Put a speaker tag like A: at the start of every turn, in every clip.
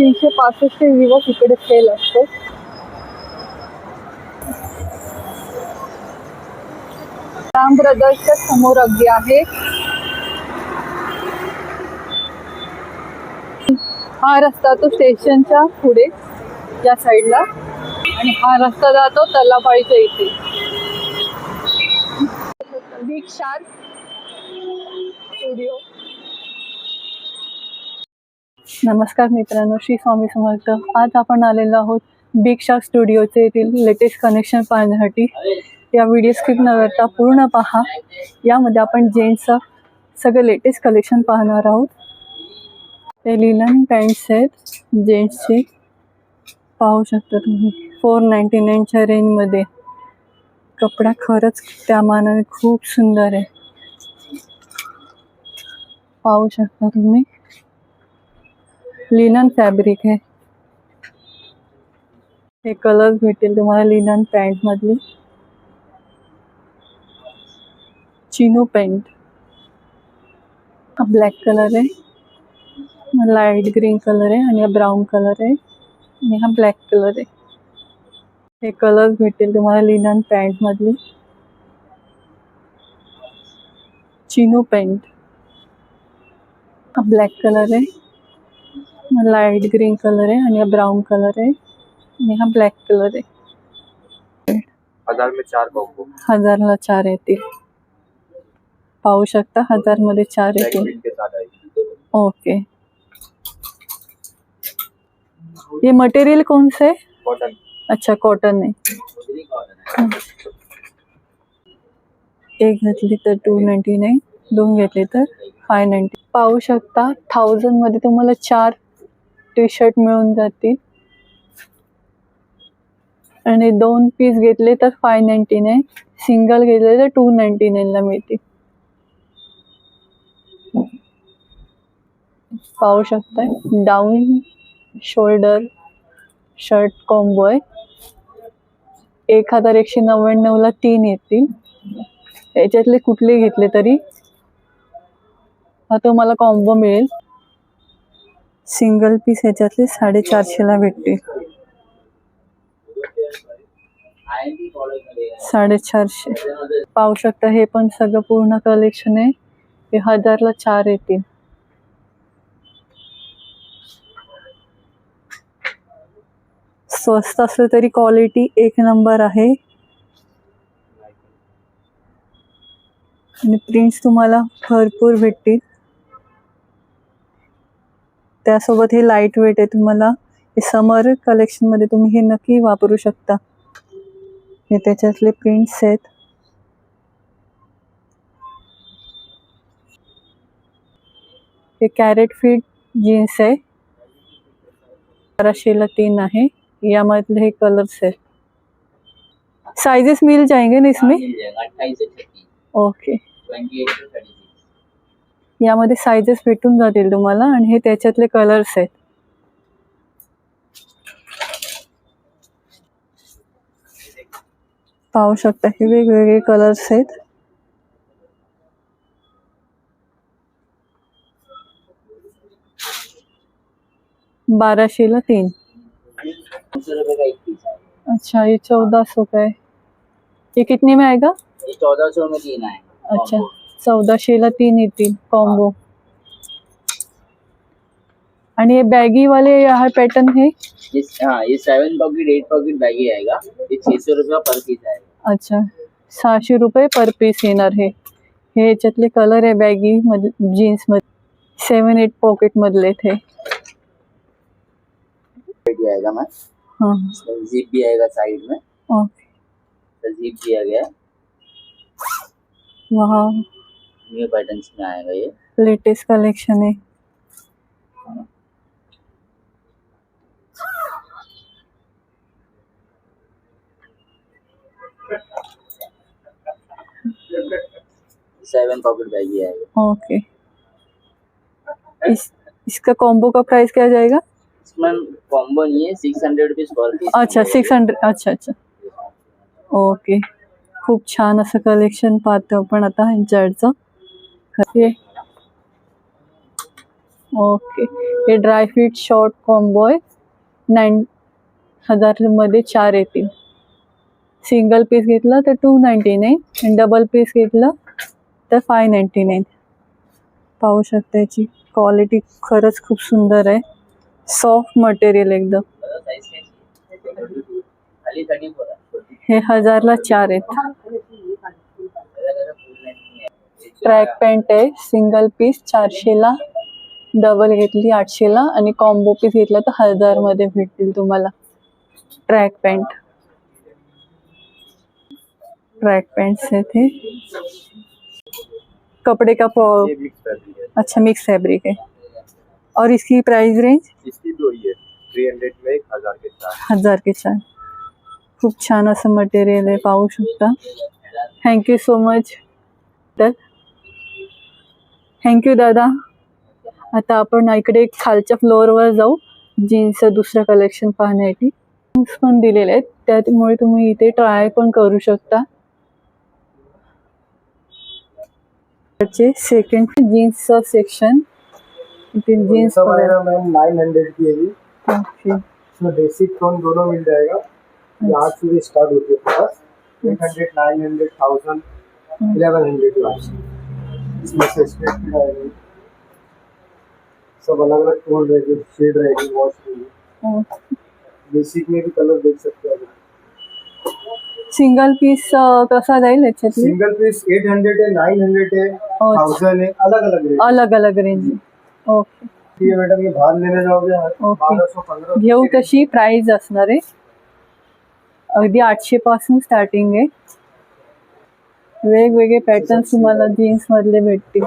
A: तीनशे पासष्ट दिवस इकडे सेल असतो राम ब्रदर्सच्या समोर अगदी आहे. हा रस्ता तो स्टेशनच्या पुढे या साईडला आणि हा रस्ता जातो तलापाळीच्या इथे. बिग शार्क स्टुडिओ नमस्कार मित्रांनो श्री स्वामी समर्थ. आज आपण आलेलो आहोत बिग शार्क स्टुडिओचे येथील लेटेस्ट कनेक्शन पाहण्यासाठी. या व्हिडिओ स्किप न करता पूर्ण पहा. यामध्ये आपण जेंट्सचं सगळं लेटेस्ट कलेक्शन पाहणार आहोत. ते लिलन पॅन्ट्स आहेत. जेंट्सचे पाहू शकता तुम्ही. फोर नाईन्टी नाईनच्या रेंजमध्ये कपडा खरंच त्या मानाने खूप सुंदर आहे. पाहू शकता तुम्ही. लिनन फॅब्रिक आहे. हे कलर भेटेल तुम्हाला लिनन पॅन्ट मधली. चिनू पॅन्ट हा ब्लॅक कलर आहे. लाइट ग्रीन कलर आहे आणि हा ब्राऊन कलर आहे. आणि हा ब्लॅक कलर आहे. हे कलर भेटेल तुम्हाला लिनन पॅन्ट मधली. चिनू पॅन्ट हा ब्लॅक कलर आहे. लाइट ग्रीन कलर आहे आणि हा ब्राऊन कलर आहे आणि हा ब्लॅक कलर आहे.
B: हजार में चार
A: हजारला चार येतील. पाहू शकता हजारमध्ये चार येतील ओके ये मटेरियल कौन सा
B: कॉटन
A: अच्छा कॉटन आहे. एक घेतली तर टू नाईन्टी नाईन दोन घेतले तर फाय नाईन्टी पाहू शकता थाउजंडमध्ये तुम्हाला चार टी शर्ट मिळून जातील. आणि दोन पीस घेतले तर फाय नाईन्टी नाईन सिंगल घेतले तर टू नाईन्टी नाईनला मिळतील. पाहू शकताय. डाऊन शोल्डर शर्ट कॉम्बो आहे. एक हजार एकशे नव्याण्णवला तीन येतील. याच्यातले कुठले घेतले तरी? हा तुम्हाला कॉम्बो मिळेल. सिंगल पीस ह्याच्यातले साडेचारशेला भेटतील साडेचारशे. पाहू शकता हे पण सगळं पूर्ण कलेक्शन आहे. हे हजारला चार येतील. स्वस्त असलं तरी क्वालिटी एक नंबर आहे. आणि प्रिंट्स तुम्हाला भरपूर भेटतील. त्यासोबत हे लाइट वेट आहे तुम्हाला हे समर कलेक्शनमध्ये तुम्ही हे नक्की वापरू शकता. हे त्याच्यातले प्रिंट्स आहेत. हे कॅरेट फिट जीन्स आहे. बाराशेला तीन आहे. यामधले हे कलर्स आहेत. साइजेस मिल जाएंगे ना इसमें? ओके
C: ट्वेंटी एट से थर्टी सिक्स
A: यामध्ये साइजेस भेटून जातील तुम्हाला आणि हे त्याच्यातले कलर्स आहेत. पाहू शकता हे वेगवेगळे कलर्स आहेत. बाराशेला तीन. अच्छा ये चौदह सौ का है ये कितने में आएगा?
C: ये चौदह सौ में तीन है
A: अच्छा. चौदाशेला तीन येतील कॉम्बो आणि हे बॅगी वाले हा? पॅटर्न है
C: ये seven pocket eight pocket bag ही आएगा ये छः सौ रुपये पर पीस आएगा
A: अच्छा सहाशे रुपये पर पीस येणार हे. हे याच्यातले कलर आहे बॅगी मध जीन्समध्ये सेवन एट पॉकेट मधले ते
C: मैम
A: हां.
C: भी आएगा साइड में? जिप दिया गया
A: वहाँ
C: न्यू पैटर्न्स में आएगा ये।
A: लेटेस्ट कलेक्शन आहे
C: सेवन पॉकेट बैग ही आएगा।
A: ओके इस इसका कॉम्बो का प्राइस क्या जाएगा?
C: इसमें कॉम्बो नहीं है six hundred rupees per piece
A: अच्छा सिक्स हंड्रेड अच्छा अच्छा। ओके खूप छान असं कलेक्शन पाहतो आपण आता जर्डचं हे ओके। हे ड्रायफ्रूट शॉर्ट कॉम्बो आहे. नाईन हजारमध्ये चार येतील. सिंगल पीस घेतलं तर टू नाईन्टी नाईन आणि डबल पीस घेतलं तर फाय नाईन्टी नाईन पाहू शकता याची क्वालिटी खरंच खूप सुंदर आहे. सॉफ्ट मटेरियल एकदम. हे हजारला चार आहेत. ट्रॅक पॅन्ट आहे. सिंगल पीस चारशेला डबल घेतली आठशेला आणि कॉम्बो पीस घेतला तर हजारमध्ये भेटतील तुम्हाला. ट्रॅक पॅन्ट ट्रॅक आहेत हे. कपड़े का अच्छा मिक्स फैब्रिक है और इसकी प्राइस रेंज
B: इसकी दो ही है में हजार के चार.
A: हजार के चार. खूप छान असं मटेरियल आहे पाहू शकता. थँक्यू सो मच तर थँक्यू दादा. आता आपण इकडे खालच्या फ्लोअरवर जाऊ जीन्सचं दुसरं कलेक्शन पाहण्यासाठी. जीन्स पण दिलेले आहेत. त्यामुळे तुम्ही इथे ट्राय पण करू शकता. सेकंड जीन्सचं सेक्शन इथे जीन्स
D: नाइन हंड्रेड की है. इसमें बेसिक टोन दोनों मिल जाएगा। स्टार्ट होती है। Eight hundred nine hundred thousand eleven hundred last इसमें से सब अलग अलग टोन रहेगी शेड रहेगी वॉश रहेगी बेसिक में भी कलर देख सकते हैं
A: सिंगल पीस कसा जाईल
D: सिंगल पीस एट हंड्रेड है नाइन हंड्रेड है
A: अच्छा.
D: थाउजेंड है अलग अलग रेट
A: अलग अलग रेंज ओके
D: ठीक मैडम ये बाहर लेने
A: ओके.
D: पंद्रह
A: घेऊ तशी प्राइस असणार आहे? अगदी आठशे पासून स्टार्टिंग आहे. वेगवेगळे पॅटर्न्स तुम्हाला जीन्स मधले भेटतील.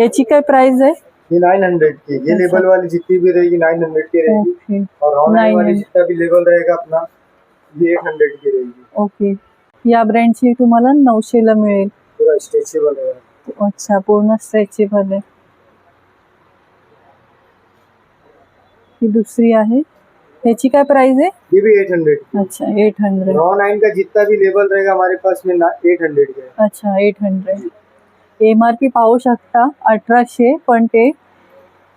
A: याची काय प्राइस आहे?
D: ये नाइन हंड्रेड की ये लेबल वाली जितनी भी रहेगी नाइन हंड्रेड की रहेगी. और ऑनलाइन
A: 900
D: वाली जितना भी लेबल रहेगा अपना ये एट हंड्रेड की रहेगी.
A: ओके या ब्रँडची तुम्हाला नऊशेला मिळेल.
D: पूरा स्ट्रेचेबल है
A: अच्छा पूर्ण स्ट्रेचेबल आहे. ही दुसरी आहे. याची काय प्राइस आहे?
D: ये भी एट हंड्रेड
A: अच्छा एट हंड्रेड
D: रॉ नाइन का जितना भी लेबल रहेगा हमारे पास में एट हंड्रेड का है।
A: अच्छा eight hundred M R P पाहू शकता. अठराशे पण ते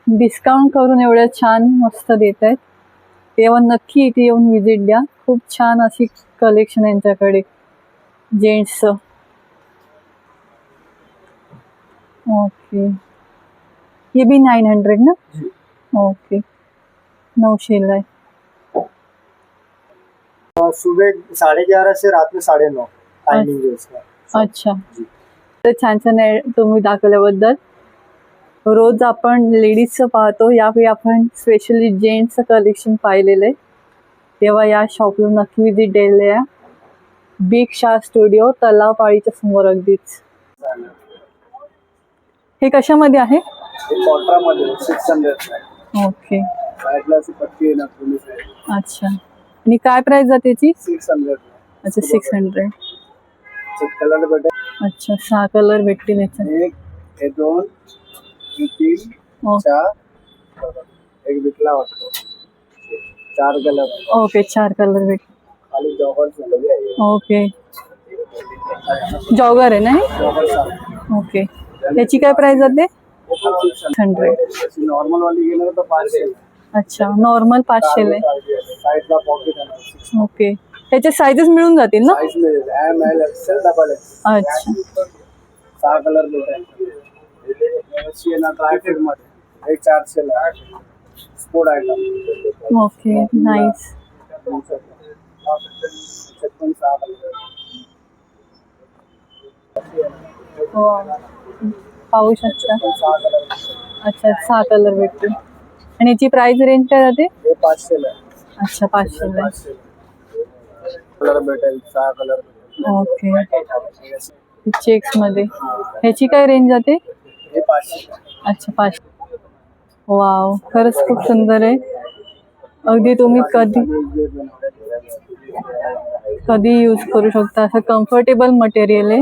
A: डिस्काउंट करून एवढ्या छान मस्त देत आहेत तेव्हा नक्की इथे येऊन व्हिजिट द्या. खूप छान अशी कलेक्शन यांच्याकडे. जेंट्सचं ओके ये भी नाइन हंड्रेड ना? ओके नऊशेला आहे.
D: सुबह साढ़े ग्यारह से रात में साढ़े नौ टाइमिंग है
A: अच्छा। तर छान छान आहे तुम्ही दाखवल्याबद्दल. रोज आपण लेडीजचं पाहतो यावेळी आपण स्पेशली जेंट्सचं कलेक्शन पाहिलेलं आहे. तेव्हा या शॉपला नक्की विजिट द्यायला या. बिग शाह स्टुडिओ तलाव पाळीच्या समोर अगदीच. हे कशामध्ये आहे?
D: कॉन्ट्रामध्ये सिक्स हंड्रेड
A: ओके.
D: साईडला पट्टी आहे ना पोलीस आहे.
A: अच्छा. आणि काय प्राइस जाते त्याची?
D: सिक्स हंड्रेड
A: अच्छा सिक्स हंड्रेड
D: कलर भेटेल?
A: अच्छा सहा कलर भेटतील याच्यात
D: एक हे दोन हे तीन
A: ओ-
D: चार. एक विकला वाटतो. चार कलर
A: ओके चार कलर भेटतील
D: खाली जॉगर
A: ओके. जॉगर आहे ना हे?
D: Jogger
A: okay. त्याची काय प्राइस जाते हंड्रेड.
D: नॉर्मल वाली गेलं तर पाचशे.
A: अच्छा नॉर्मल
D: साईडला पॉकेट आहे
A: ओके. त्याचे साईजेस मिळून जातील ना?
D: साईज मिळेल. M L XL double X
A: अच्छा.
D: सहा कलर भेटेल ना ड्रायफ्रूटमध्ये. एक चारशे स्पोर्ट आयटम
A: ओके नाईस
D: सहा कलर
A: पाहू शकता. अच्छा सहा कलर भेटतील. आणि याची प्राइस रेंज काय जाते
D: हे
A: अच्छा.
D: पाचशे कलर भेटेल सहा कलर
A: ओके चेक्समध्ये. ह्याची काय रेंज जाते?
D: हे
A: अच्छा पाचशे. वाव खरंच खूप सुंदर आहे. अगदी तुम्ही कधी कधी यूज करू शकता. असं कम्फर्टेबल मटेरियल आहे.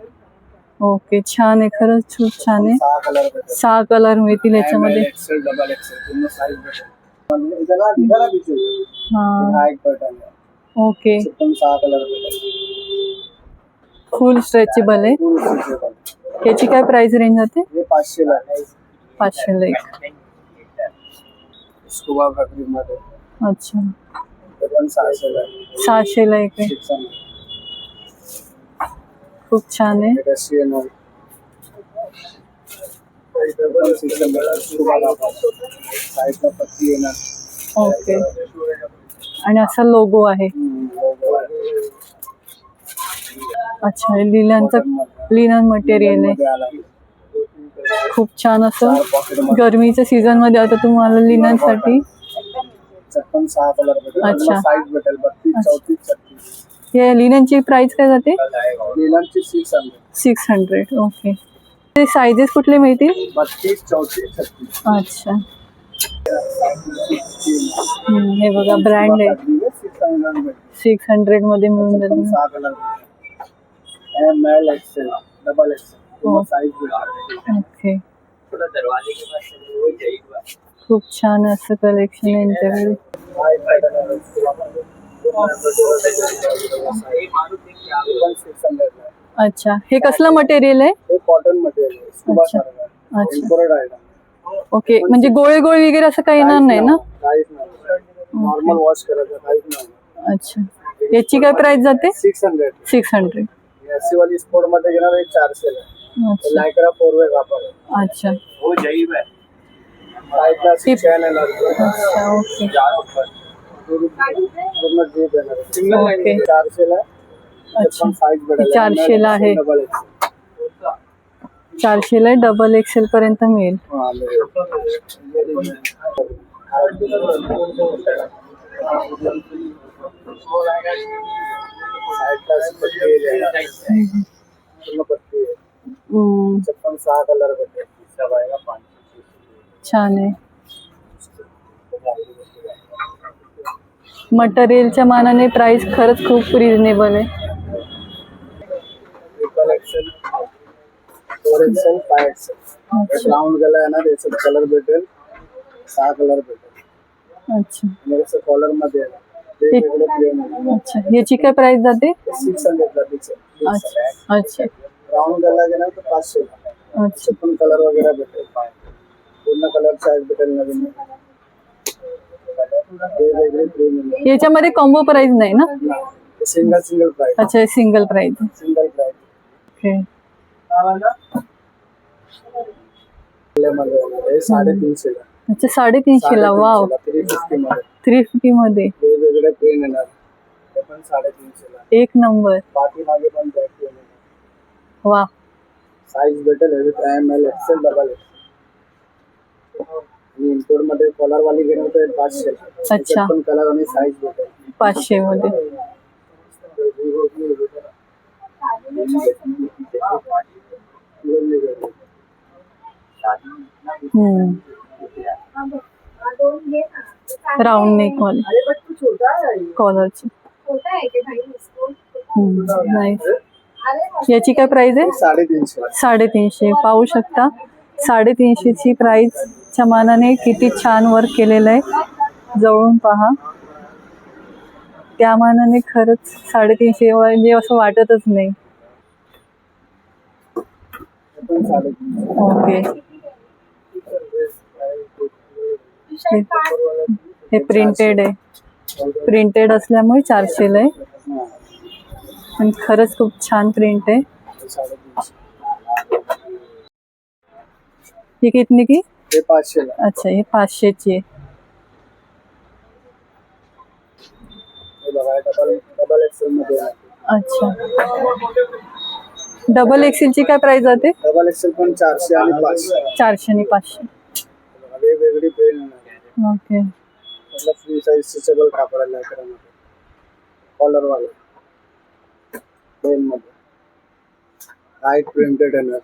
A: ओके छान आहे खरंच खूप छान आहे.
D: सहा कलर
A: मिळतील याच्यामध्ये. ओके. फुल स्ट्रेचेबल आहे. याची काय प्राइस रेंज जाते? एक.
D: फॅक्टरी मध्ये.
A: अच्छा.
D: पण सहाशेला आहे.
A: एक खूप छान आहे. ओके आणि असा लोगो आहे. अच्छा लिननचं लिनन मटेरियल आहे. खूप छान असं. गरमीच्या सीझनमध्ये आता तुम्हाला
D: भेटेल.
A: अच्छा. हे लिननची प्राइस काय जाते?
D: Six hundred
A: six hundred okay ते सायझेस कुठले मिळतील?
D: बत्तीस चौतीस छत्तीस.
A: अच्छा. हम्म, हे बघा ब्रँड आहे.
D: सिक्स हंड्रेड भेटेल
A: सिक्स हंड्रेडमध्ये मिळून
D: पण
A: जातील
D: सहा colour M L XL double XL size भेटेल
A: ओके
C: थोड़ा दरवाजे के पास चले वो जाइएगा
A: खूप छान असं कलेक्शन आहे यांच्याकडे. अच्छा. हे कसलं मटेरियल आहे?
D: हे कॉटन मटेरियल
A: अच्छा. ओके म्हणजे गोळे गोळे वगैरे असं काही येणार नाही ना?
D: नॉर्मल वॉश करायचं काहीच नाही.
A: अच्छा. याची काय प्राइस जाते?
D: Six hundred
A: six hundred
D: AC वाली स्पोर्टमध्ये घेणार एक चारशे.
A: अच्छा.
D: लायकरा फोर वे कापड.
A: अच्छा.
C: वो जाइएगा
D: साईडला चॅन येणार
A: अच्छा ओके ओके.
D: लाईन चारशेला
A: आहे.
D: डबल
A: चारशेला डबल एक्सेल पर्यंत मिळेल.
D: पाच.
A: छान आहे. मटेरियलच्या मानाने प्राइस खरंच खूप रिझनेबल आहे.
D: राऊंड गला आहे ना कलर भेटेल. सहा कलर भेटेल.
A: अच्छा.
D: कॉलरमध्ये
A: अच्छा. याची काय प्राइस जाते?
D: सिक्स हंड्रेडला तिचं.
A: अच्छा. अच्छा.
D: राऊंड गला गेला तर पाचशे
A: अच्छा.
D: पण कलर वगैरे भेटेल. पूर्ण कलर चार्ट भेटेल नवीन.
A: याच्यामध्ये कॉम्बो प्राइस नाही ना?
D: सिंगल सिंगल प्राइस
A: अच्छा single price
D: single price
A: okay अच्छा वाव
D: थ्री फिफ्टी मध्ये.
A: थ्री फिफ्टी मध्ये.
D: वेगवेगळे प्लेन येणार. ते पण साडेतीनशेला.
A: एक नंबर.
D: पाठीमागे पण बॅक प्लेन येणार
A: वा
D: साईज भेटेल ह्याच्यात M L XL double XL आणि इम्पोर्टमध्ये कलर वाली घेणार तर पाचशे.
A: अच्छा.
D: पण कलर आणि साईज
A: पाचशे मध्ये राऊंड नेक वाले. कॉलरची नाईस याची काय प्राइस आहे?
D: साडेतीनशे.
A: साडेतीनशे. पाहू शकता. साडेतीनशेची हातच्या मानाने किती छान वर्क केलेलं आहे जवळून पहा. त्या मानाने खरंच साडेतीनशे म्हणजे असं वाटतच नाही. ओके. हे- प्रिंटेड आहे. प्रिंटेड असल्यामुळे चारशेला आहे. आणि खरंच खूप छान प्रिंट आहे.
D: ही
A: कितनी की अच्छा हे पाचशेची. आहे
D: बघा डबल एक्सेल.
A: अच्छा. एक्सेलची काय प्राइस जाते?
D: डबल एक्सेल पण चारशे आणि पाचशे.
A: चारशे आणि पाचशे.
D: वेगवेगळी
A: ओके.
D: मतलब फ्री साईज स्ट्रेचेबल कापड आहे लाकडामध्ये कॉलर वाला प्लेन मध्ये. लाइट प्रिंटेड येणार.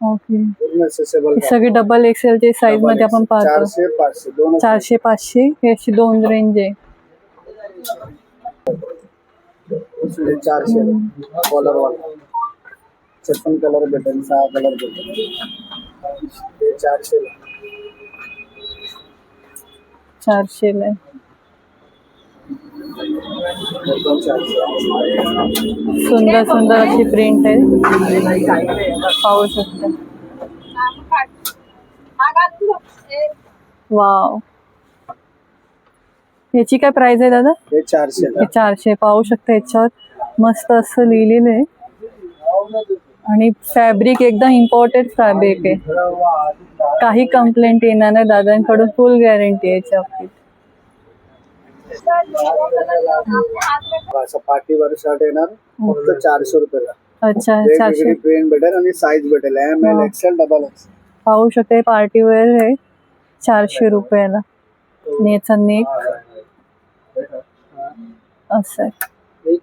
A: ओके सगळे डबल एक्सेलचे साईज मध्ये आपण पाहतो.
D: चारशे पाचशे
A: हे अशी दोन रेंज आहे.
D: चारशे. कॉलर वाला छप्पन कलर भेटेल सहा कलर भेटेल चारशे चारशे
A: सुंदर सुंदर अशी प्रिंट आहे. पाहू शकता. वाव ह्याची काय प्राइस आहे दादा?
D: चारशे
A: चारशे. पाहू शकता याच्यावर. मस्त असं लिहिलेलं आहे. आणि फॅब्रिक एकदम इम्पॉर्टंट फॅब्रिक आहे. काही कंप्लेंट येणार नाही. दादांकडून फुल गॅरंटी आहे याच्या बाबतीत
D: असं पाठीवर शर्ट येणार फक्त चारशे रुपयाला.
A: अच्छा
D: वेगवेगळी
A: चारशे.
D: प्रिंट भेटेल आणि साईज भेटेल. एम एल
A: हा.
D: एक्सेल डबल एक्सेल
A: पाहू शकता पार्टी वेअर आहे चारशे रुपयाला. आणि याचा नेक असं आहे.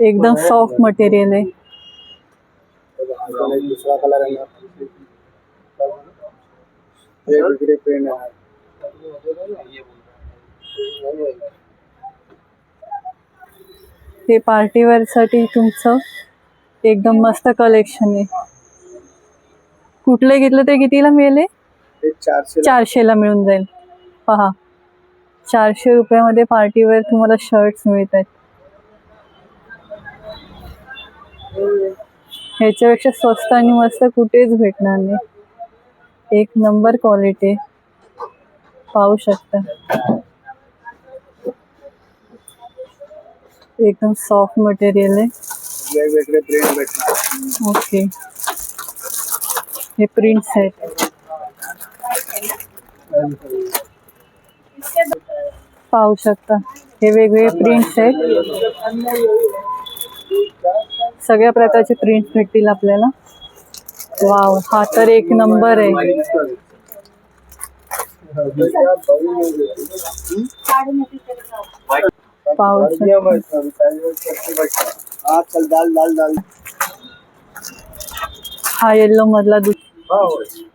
A: एकदम सॉफ्ट मटेरियल आहे.
D: दुसरा कलर येणार वेगवेगळी प्रिंट येणार
A: हे पार्टी वेअरसाठी तुमचं एकदम मस्त कलेक्शन आहे. कुठले घेतलं ते कितीला मिळेल?
D: चारशे
A: चारशेला. मिळून जाईल. पहा. चारशे रुपयामध्ये पार्टी वेअर तुम्हाला शर्ट्स मिळत आहेत ह्याच्यापेक्षा स्वस्त आणि मस्त कुठेच भेटणार नाही. एक नंबर क्वालिटी पाहू शकता. एकदम सॉफ्ट मटेरियल आहे.
D: वेगवेगळे प्रिंट भेटणार.
A: ओके हे प्रिंट्स आहेत. पाहू शकता. हे वेगवेगळे प्रिंट्स आहेत. सगळ्या प्रकारचे प्रिंट्स भेटतील आपल्याला. वाव हा तर एक नंबर आहे. शकता
D: हा
A: हा येल्लो मधला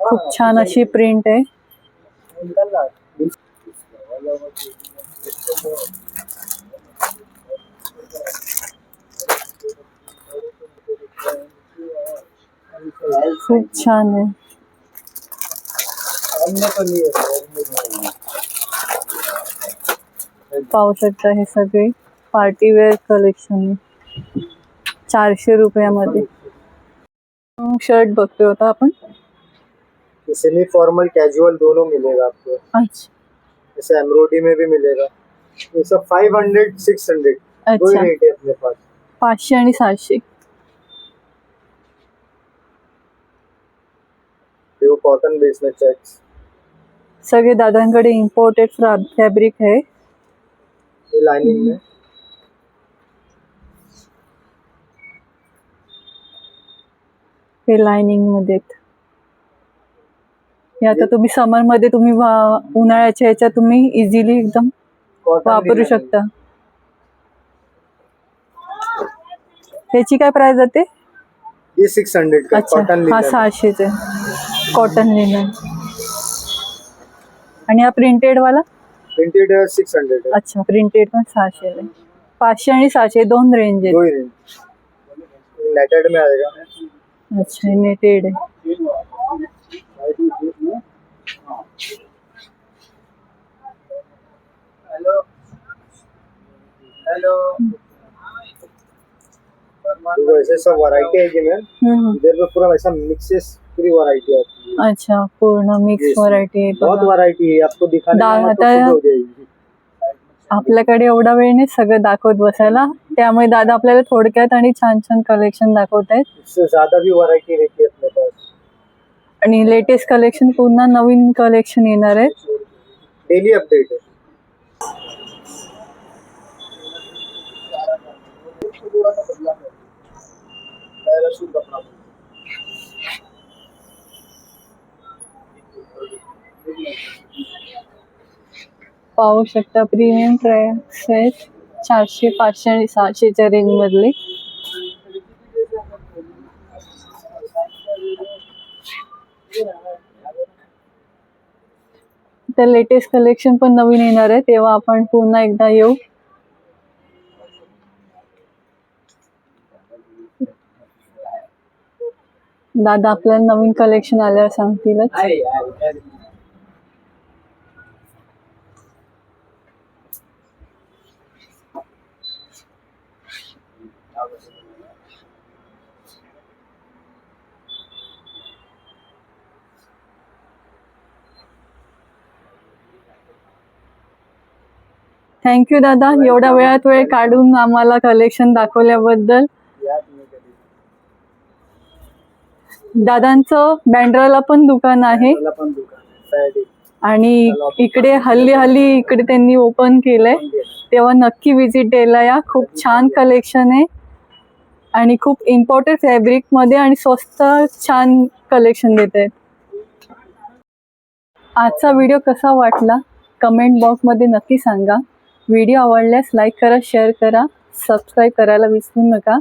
A: खूप छान अशी प्रिंट आहे. खूप छान आहे. पाहू शकता हे सगळे पार्टी वेअर कलेक्शन चारशे रुपयामध्ये. शर्ट बघतोय होता आपण.
D: सेमी फॉर्मल कैजुअल दोनों मिलेगा आपको.
A: अच्छा.
D: जैसे एम्ब्रॉयडरी में भी मिलेगा ये सब फाइव हंड्रेड सिक्स हंड्रेड दो ही
A: अच्छा
D: रेट है अपने पास.
A: पाचशे आणि सहाशे.
D: देखो कॉटन बेस में चेक्स
A: सगळे दादांकडे इम्पोर्टेड फॅब्रिक आहे.
D: ये लाइनिंग में
A: हे लाइनिंगमध्ये आहेत. हे आता तुम्ही समरमध्ये तुम्ही वा- उन्हाळ्याच्या ह्याच्यात तुम्ही इझिली एकदम वापरू शकता. ह्याची काय प्राइस जाते
D: ये सिक्स हंड्रेड का?
A: अच्छा
D: कॉटन
A: हा
D: लिनन
A: सहाशेच आहे. कॉटन लिनन आणि हा प्रिंटेड वाला?
D: प्रिंटेड सिक्स हंड्रेड है।
A: अच्छा प्रिंटेड पण सहाशे आहे. पाचशे आणि सहाशे दोन रेंज
D: रेंज नेटेड में आएगा.
A: अच्छा नेटेड आहे.
D: हेलो हेलो देखो ऐसे सब वैरायटी है कि मैम
A: हम्म.
D: इधर पे पूरा ऐसा मिक्सेस पूरी वैरायटी आती है
A: अच्छा पूर्ण मिक्स आहे
D: बहुत. वैरायटी है आपको दिखाने में हो जाएगी
A: आपल्याकडे एवढा वेळ नाही सगळं दाखवत बसायला. त्यामुळे दादा आपल्याला थोडक्यात आणि छान छान कलेक्शन दाखवत आहेत.
D: इससे ज्यादा भी वैरायटी रहती है अपने पास.
A: आणि लेटेस्ट कलेक्शन पुन्हा नवीन कलेक्शन येणार आहे.
D: डेली अपडेट है
A: पाहू शकता प्रीमियम ट्रॅक्स आहेत. चारशे पाचशे आणि सहाशेच्या रेंजमधले तर लेटेस्ट कलेक्शन पण नवीन येणार आहे तेव्हा आपण पुन्हा एकदा येऊ. दादा आपल्याला नवीन कलेक्शन आल्यावर सांगतीलच. थँक्यू दादा. एवढ्या वेळात वेळ काढून आम्हाला कलेक्शन दाखवल्याबद्दल. दादांचं बँड्राला पण दुकान आहे. आणि इकडे हल्ली हल्ली इकडे त्यांनी ओपन केलंय. तेव्हा नक्की विजिट द्यायला या. खूप छान कलेक्शन आहे. आणि खूप इम्पॉर्टंट फॅब्रिकमध्ये आणि स्वस्त छान कलेक्शन देत आहेत. आजचा व्हिडिओ कसा वाटला? कमेंट बॉक्समध्ये नक्की सांगा. व्हिडिओ आवडल्यास लाईक करा शेअर करा सबस्क्राईब करायला विसरू नका.